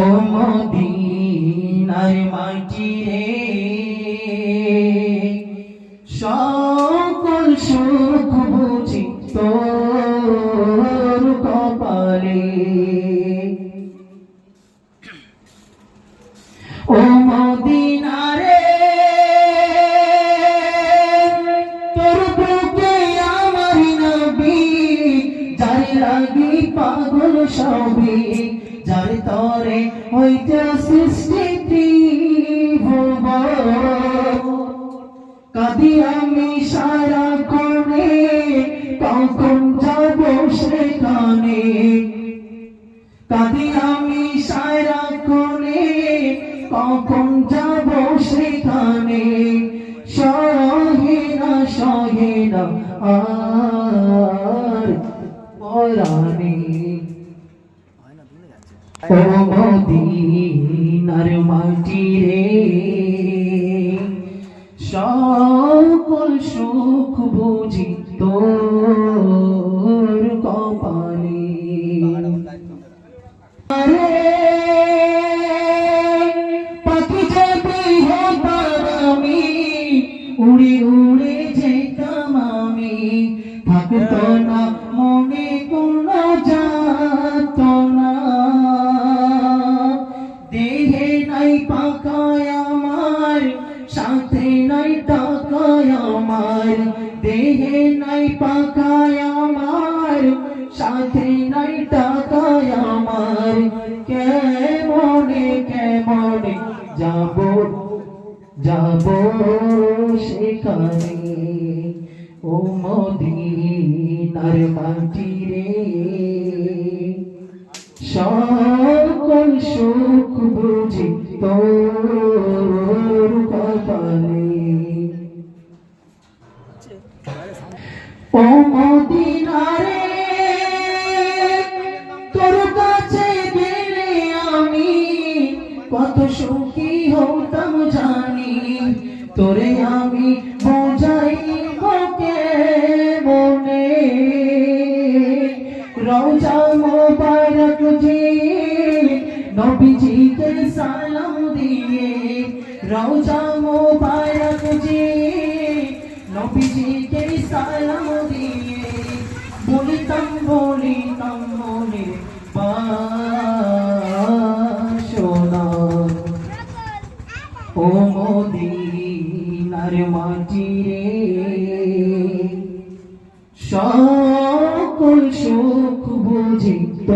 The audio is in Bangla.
ও মদিনার মাটি রে। সকল সুখ বুঝি তোর কপালে। ও মদিনারে তোর বুকে আমার নবী, যার লাগি পাগল সবই যার তরে হইতে সৃষ্টি কাদি আমি সারা করে কখন যাব সেখানে? কাদি আমি সারা করে কখন যাব সেখানে? সহে না সহে না আর পরাণে। ও মদিনার মাটি রে সকল সুখ বুঝি তোর কপালে। পাখি আমি উড়ে উড়ে যেতাম আমি। থাকতো পাকায় আমার, সাথে নাই টাকায় আমার, দেহে নাই পাকায় আমার, সাথে নাই টাকায় আমার। কেমনে কেমনে যাব যাব সেখানে? ও মদিনার মাটি রে। সকল সুখ বুঝি তোর ও মদিনারে, তোর কাছে গেলে আমি কত সুখী হতাম জানি। তোরে আমি বোঝাই কে মনে। রোজা মোবারক জি নবীজিকে সালাম দিয়ে রওজা মোবারক জি নবীজিকে সালাম দিয়ে বলিতাম বলিতাম মনে বাসনা। ও মদিনার মাটি রে, সকল সুখ বুঝিত।